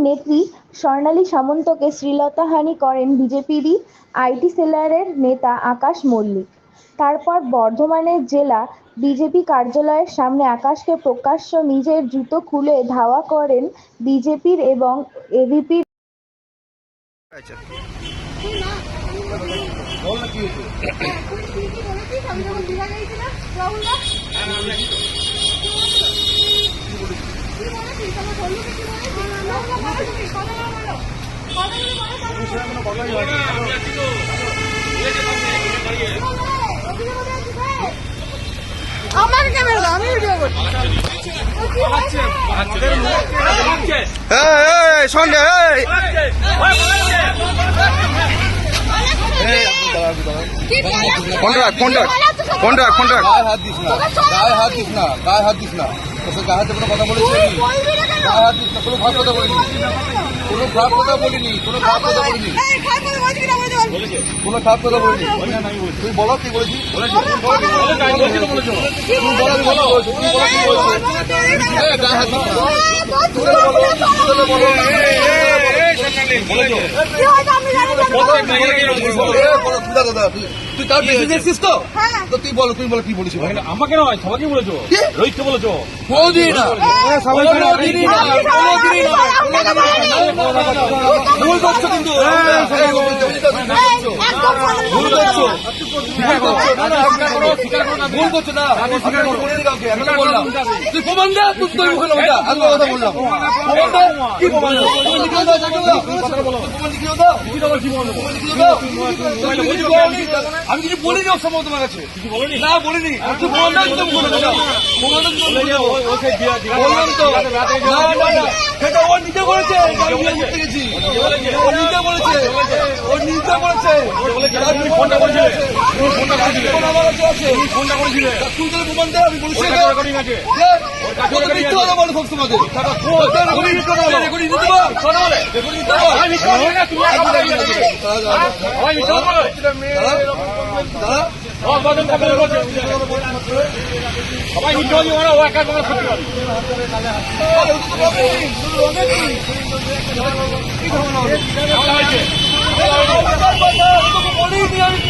নেত্রী স্বর্ণালী সামন্তকে শ্লীলতাহানি করেন বিজেপিরই আইটি সেলারের নেতা আকাশ মল্লিক। তারপর বর্ধমানের জেলা বিজেপি কার্যালয়ের সামনে আকাশকে প্রকাশ্য নিজের জুতো খুলে ধাওয়া করেন বিজেপির এবং এবিপির আচ্ছা। আমি যখন দীঘা গিয়েছিলাম রাহুল দা কি বলেছিস আমার বন্ধুকে কি বলেছিস রাহুল দা বলেছিস কথা বলো কথাগুলো বলো আমার ক্যামেরা দাও আমি ভিডিও করছি বলেছিস? কন্ট্রাক্ট কন্ট্রাক্ট কন্ট্রাক্ট কন্ট্রাক্ট গায়ে হাত দিস না গায়ে হাত দিস না গায়ে হাত দিস না। তোর গায়ে হাতে কোনো কথা বলেছি আমি? গায়ে হাত দিস না কোনো খারাপ কথা বলিনি। কোনো? খারাপ কথা বলিনি কোনো খারাপ কথা বলিনি। বলছি। কোনো খারাপ কথা বলিনি। তুই বলো কি বলেছিস বলো, বলো। তুই বলো কি বলেছিস তুই বলো কি বলেছিস তুই বলো কি বলেছিস গায়ে হাত দিস না। তুই তার বেশি দেখছিস তো? হ্যাঁ। তো তুই বলো তুই বলো কি বলিস আমাকে নয় সবাইকে বলেছ। কি? রোহিতকে বলেছ। কোনোদিনই না। কোনোদিনই না। কোনোদিনই না। ভুল করছ কিন্তু। ভুল করছ। স্বীকার করো না ভুল করছ না। আমি স্বীকার করব। বলিনি কাউকে আমি তো বললাম। তুই প্রমাণ দে তুই তুই মুখে লোকটা আমি কথা বললাম। প্রমাণ দে কি প্রমাণ দে? লিখিয়ে দাও যাকে দাও। প্রমাণ লিখিয়ে দাও লিখিয়ে দাও। তুমি কিছু আমি কিছু বলিনি সম্বন্ধে তোমার কাছে। না বলিনি। আমি প্রমাণ দাও তুমি বলে দাও। প্রমাণ দাও তুমি বলে দাও। বললাম তো না না না। সেটা ও নিজে বলেছে। আমি নিজে বলেছে। সবাই মিথ্যা বলি ওরা ও একা কথা সত্যি বলে কেমন হয়েছে বলিনি আমি ভগবান গালাগাল দিস না প্লিজ গালাগাল দিস না চিন্তা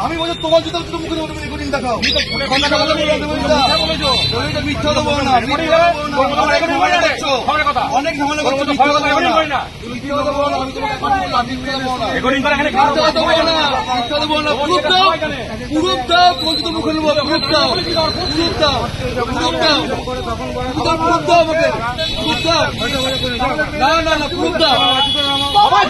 আমি বলছি তোমার জুতো তুমি মুখে তুমি রেকর্ডিং দেখাও মিথ্যা বলো না। করে করে অনেক ঝামেলা করছ না করে মিথ্যা কথা না মিথ্যা কথা বলো না প্রুফ দাও প্রুফ দাও তোমাকে তো মুখে নেব প্রুফ দাও প্রুফ দাও প্রুফ দাও প্রুফ দাও আমাকে প্রুফ দাও না না না প্রুফ দাও সবাই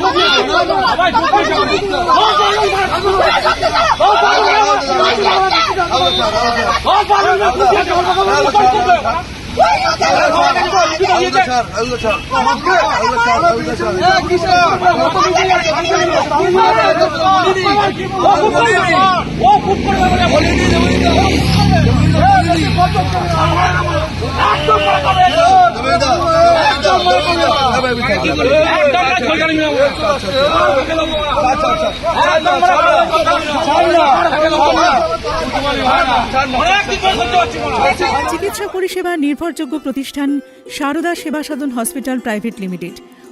চিকিৎসা পরিষেবা নির্ভরযোগ্য প্রতিষ্ঠান Sarada Seva Sadhan hospital private limited.